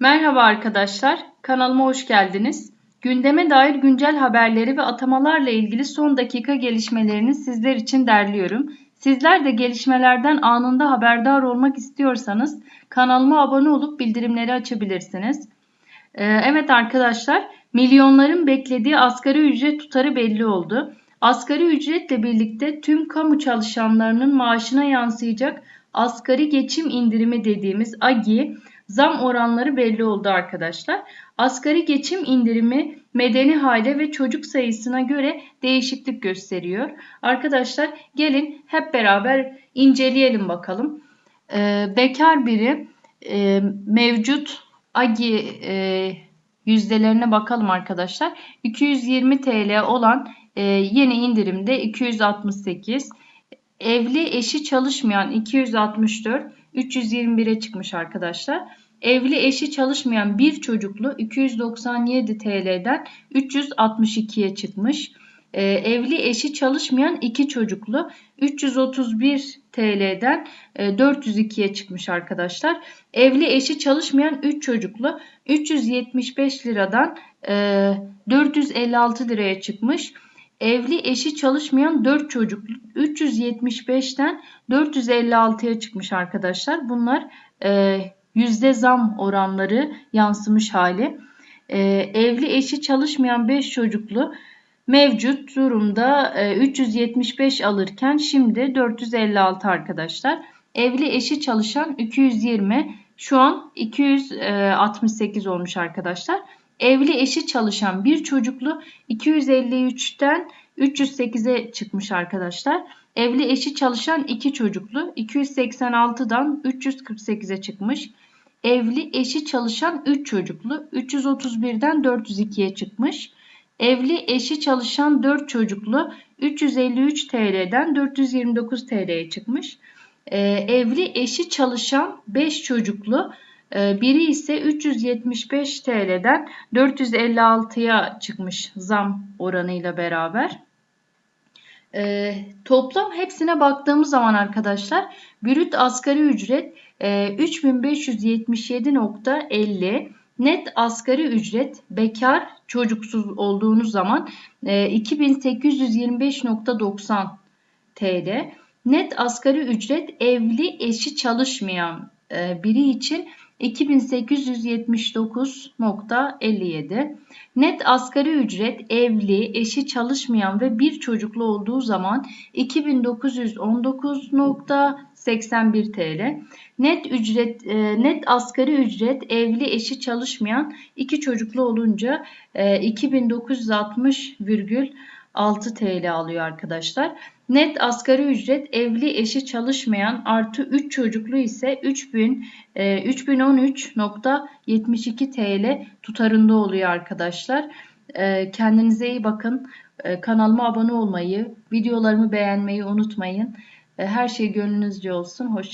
Merhaba arkadaşlar, kanalıma hoş geldiniz. Gündeme dair güncel haberleri ve atamalarla ilgili son dakika gelişmelerini sizler için derliyorum. Sizler de gelişmelerden anında haberdar olmak istiyorsanız kanalıma abone olup bildirimleri açabilirsiniz. Ee, evet arkadaşlar, milyonların beklediği asgari ücret tutarı belli oldu. Asgari ücretle birlikte tüm kamu çalışanlarının maaşına yansıyacak asgari geçim indirimi dediğimiz AGİ zam oranları belli oldu arkadaşlar. Asgari geçim indirimi medeni hale ve çocuk sayısına göre değişiklik gösteriyor. Arkadaşlar gelin hep beraber inceleyelim bakalım. Ee, bekar biri e, mevcut AGİ e, yüzdelerine bakalım arkadaşlar. 220 TL olan e, yeni indirimde 268. Evli eşi çalışmayan 264. 321'e çıkmış arkadaşlar. Evli eşi çalışmayan bir çocuklu 297 TL'den 362'ye çıkmış. Ee, evli eşi çalışmayan iki çocuklu 331 TL'den e, 402'ye çıkmış arkadaşlar. Evli eşi çalışmayan 3 çocuklu 375 liradan e, 456 liraya çıkmış. Evli eşi çalışmayan 4 çocuk 375'ten 456'ya çıkmış arkadaşlar. Bunlar e, yüzde zam oranları yansımış hali. E, evli eşi çalışmayan 5 çocuklu mevcut durumda e, 375 alırken şimdi 456 arkadaşlar. Evli eşi çalışan 220 şu an 268 olmuş arkadaşlar. Evli eşi çalışan bir çocuklu 253'ten 308'e çıkmış arkadaşlar. Evli eşi çalışan iki çocuklu 286'dan 348'e çıkmış. Evli eşi çalışan 3 çocuklu 331'den 402'ye çıkmış. Evli eşi çalışan 4 çocuklu 353 TL'den 429 TL'ye çıkmış. Ee, evli eşi çalışan 5 çocuklu biri ise 375 TL'den 456'ya çıkmış zam oranıyla beraber. E, toplam hepsine baktığımız zaman arkadaşlar brüt asgari ücret e, 3577.50 net asgari ücret bekar çocuksuz olduğunuz zaman e, 2825.90 TL net asgari ücret evli eşi çalışmayan e, biri için 2879.57 Net asgari ücret evli, eşi çalışmayan ve bir çocuklu olduğu zaman 2919.81 TL. Net ücret e, net asgari ücret evli, eşi çalışmayan iki çocuklu olunca 2960,6 6 TL alıyor arkadaşlar. Net asgari ücret evli eşi çalışmayan artı 3 çocuklu ise 3000 e, 3013.72 TL tutarında oluyor arkadaşlar. E, kendinize iyi bakın. E, kanalıma abone olmayı, videolarımı beğenmeyi unutmayın. Her şey gönlünüzce olsun. Hoşçakalın.